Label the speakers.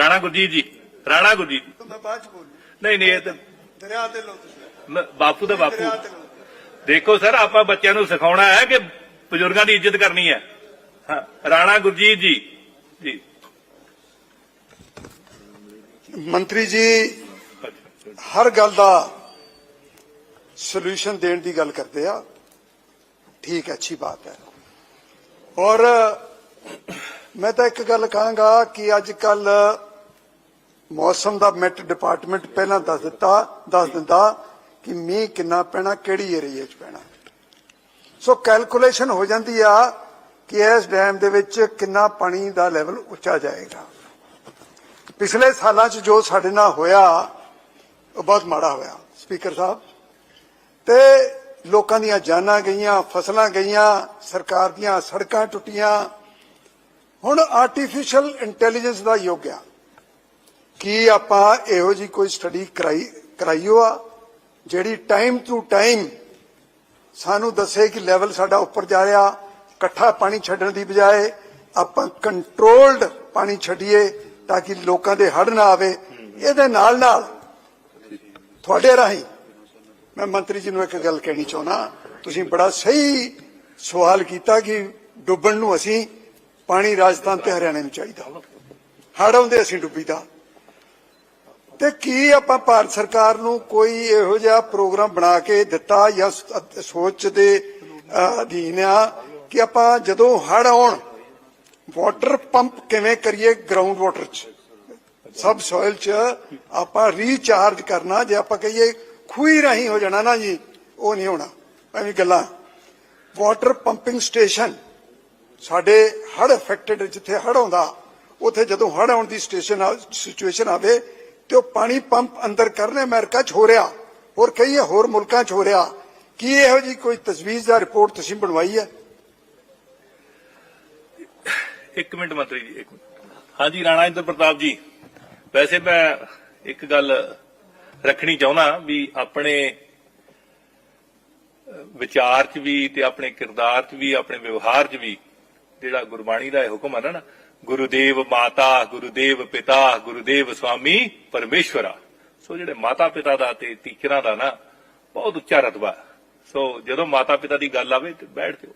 Speaker 1: ਰਾਣਾ ਗੁਰਜੀਤ ਜੀ ਰਾਣਾ ਗੁਰਜੀਤ ਜੀ।
Speaker 2: ਮੈਂ ਬਾਅਦ ਚ ਬੋਲੂ
Speaker 1: ਨਹੀਂ ਨਹੀਂ ਇਹ ਤਾਂ
Speaker 2: ਦਰਿਆ ਤੇ ਲੋ ਤੁਸੀਂ।
Speaker 1: ਮ- ਬਾਪੂ ਦਾ ਬਾਪੂ।
Speaker 2: ਤੇ।
Speaker 1: ਦੇਖੋ ਸਰ ਆਪਾਂ ਬੱਚਿਆਂ ਨੂੰ ਸਿਖਾਉਣਾ ਹੈ ਕਿ ਬਜ਼ੁਰਗਾਂ ਦੀ ਇੱਜ਼ਤ ਕਰਨੀ ਹੈ। ਹਾਂ ਰਾਣਾ ਗੁਰਜੀਤ ਜੀ। ਜੀ।
Speaker 2: ਮੰਤਰੀ ਜੀ ਹਰ ਗੱਲ ਦਾ ਸੋਲੂਸ਼ਨ ਦੇਣ ਦੀ ਗੱਲ ਕਰਦੇ ਆ। ਠੀਕ ਹੈ ਅੱਛੀ ਬਾਤ ਹੈ। ਔਰ ਮੈਂ ਤਾਂ ਇੱਕ ਗੱਲ ਕਹਾਂਗਾ ਕਿ ਅੱਜ ਕੱਲ ਮੌਸਮ ਦਾ ਮੈਟ ਡਿਪਾਰਟਮੈਂਟ ਪਹਿਲਾਂ ਦੱਸ ਦਿੱਤਾ, ਦੱਸ ਦਿੰਦਾ ਕਿ ਮੀਂਹ ਕਿੰਨਾ ਪੈਣਾ, ਕਿਹੜੀ ਏਰੀਏ 'ਚ ਪੈਣਾ। ਸੋ ਕੈਲਕੂਲੇਸ਼ਨ ਹੋ ਜਾਂਦੀ ਆ ਕਿ ਇਸ ਡੈਮ ਦੇ ਵਿੱਚ ਕਿੰਨਾ ਪਾਣੀ ਦਾ ਲੈਵਲ ਉੱਚਾ ਜਾਏਗਾ। ਪਿਛਲੇ ਸਾਲਾਂ 'ਚ ਜੋ ਸਾਡੇ ਨਾਲ ਹੋਇਆ, ਉਹ ਬਹੁਤ ਮਾੜਾ ਹੋਇਆ ਸਪੀਕਰ ਸਾਹਿਬ। ਤੇ ਲੋਕਾਂ ਦੀਆਂ ਜਾਨਾਂ ਗਈਆਂ, ਫਸਲਾਂ ਗਈਆਂ, ਸਰਕਾਰ ਦੀਆਂ ਸੜਕਾਂ ਟੁੱਟੀਆਂ। ਹੁਣ ਆਰਟੀਫੀਸ਼ੀਅਲ ਇੰਟੈਲੀਜੈਂਸ ਦਾ ਯੁੱਗ ਆ। ਕੀ ਆਪਾਂ ਇਹੋ ਜੀ ਕੋਈ ਸਟੱਡੀ ਕਰਾਈ, ਕਰਾਈਓ ਆ, ਜਿਹੜੀ ਟਾਈਮ ਟੂ ਟਾਈਮ ਸਾਨੂੰ ਦੱਸੇ ਕਿ ਲੈਵਲ ਸਾਡਾ ਉੱਪਰ ਜਾ ਰਿਹਾ, ਇਕੱਠਾ ਪਾਣੀ ਛੱਡਣ ਦੀ ਬਜਾਏ ਆਪਾਂ ਕੰਟਰੋਲਡ ਪਾਣੀ ਛੱਡੀਏ ਤਾਂ ਕਿ ਲੋਕਾਂ ਦੇ ਹੜ ਨਾ ਆਵੇ। ਇਹਦੇ ਨਾਲ ਨਾਲ ਤੁਹਾਡੇ ਰਾਹੀਂ ਮੈਂ ਮੰਤਰੀ ਜੀ ਨੂੰ ਇੱਕ ਗੱਲ ਕਹਿਣੀ ਚਾਹੁੰਦਾ, ਤੁਸੀਂ ਬੜਾ ਸਹੀ ਸਵਾਲ ਕੀਤਾ ਕਿ ਡੁੱਬਣ ਨੂੰ ਅਸੀਂ ਪਾਣੀ ਰਾਜਸਥਾਨ ਤੇ ਹਰਿਆਣੇ ਨੂੰ ਚਾਹੀਦਾ। ਹੜ ਆਉਂਦੇ ਅਸੀਂ ਡੁੱਬੀਦਾ। ਤੇ ਕੀ ਆਪਾਂ ਭਾਰਤ ਸਰਕਾਰ ਨੂੰ ਕੋਈ ਇਹੋ ਜਿਹਾ ਪ੍ਰੋਗਰਾਮ ਬਣਾ ਕੇ ਦਿੱਤਾ ਜਾਂ ਸੋਚ ਦੇ ਅਧੀਨ ਆ ਕਿ ਆਪਾਂ ਜਦੋਂ ਹੜ ਆਉਣ, ਵਾਟਰ ਪੰਪ ਕਿਵੇਂ ਕਰੀਏ ਗਰਾਊਂਡ ਵਾਟਰ ਚ? ਸਬ ਸੋਇਲ ਚ ਆਪਾਂ ਰੀਚਾਰਜ ਕਰਨਾ, ਜੇ ਆਪਾਂ ਕਹੀਏ ਖੂਹੀ ਰਾਹੀਂ ਹੋ ਜਾਣਾ ਨਾ ਜੀ, ਉਹ ਨਹੀਂ ਹੋਣਾ। ਐਵੇਂ ਗੱਲਾਂ। ਵਾਟਰ ਪੰਪਿੰਗ ਸਟੇਸ਼ਨ, ਸਾਡੇ ਹੜ ਅਫੈਕਟਡ ਜਿੱਥੇ ਹੜ ਆਉਂਦਾ, ਉੱਥੇ ਜਦੋਂ ਹੜ ਆਉਣ ਦੀ ਸਟੇਸ਼ਨ ਸਿਚੁਏਸ਼ਨ ਆਵੇ ਤੇ ਉਹ ਪਾਣੀ ਪੰਪ ਅੰਦਰ ਕਰਨੇ ਅਮਰੀਕਾ 'ਚ ਹੋ ਰਿਹਾ। ਹੋਰ ਕਈ ਹੋਰ ਮੁਲਕਾਂ 'ਚ ਹੋ ਰਿਹਾ। ਕੀ ਇਹੋ ਜੀ ਕੋਈ ਤਜਵੀਜ਼ ਜਾਂ ਰਿਪੋਰਟ ਤੁਸੀਂ ਬਣਵਾਈ ਹੈ?
Speaker 1: ਇੱਕ ਮਿੰਟ ਮੰਤਰੀ ਜੀ, ਇੱਕ ਮਿੰਟ। ਹਾਂਜੀ, ਰਾਣਾ ਇੰਦਰ ਪ੍ਰਤਾਪ ਜੀ। ਵੈਸੇ ਮੈਂ ਇੱਕ ਗੱਲ ਰੱਖਣੀ ਚਾਹੁੰਦਾ ਵੀ ਆਪਣੇ ਵਿਚਾਰ 'ਚ ਵੀ ਤੇ ਆਪਣੇ ਕਿਰਦਾਰ 'ਚ ਵੀ, ਆਪਣੇ ਵਿਵਹਾਰ 'ਚ ਵੀ ਜਿਹੜਾ ਗੁਰਬਾਣੀ ਦਾ ਇਹ ਹੁਕਮ ਹੈ ਨਾ ਗੁਰੂਦੇਵ ਮਾਤਾ, ਗੁਰੂਦੇਵ ਪਿਤਾ, ਗੁਰੂਦੇਵ ਸਵਾਮੀ, ਪਰਮੇਸ਼ਵਰਾ। ਸੋ ਜਿਹੜੇ ਮਾਤਾ ਪਿਤਾ ਦਾ ਤੇ ਟੀਚਰਾਂ ਦਾ ਨਾ, ਬਹੁਤ ਉੱਚਾ ਰਤਬਾ। ਸੋ ਜਦੋਂ ਮਾਤਾ ਪਿਤਾ ਦੀ ਗੱਲ ਆਵੇ ਤੇ ਬੈਠ ਜਾਓ।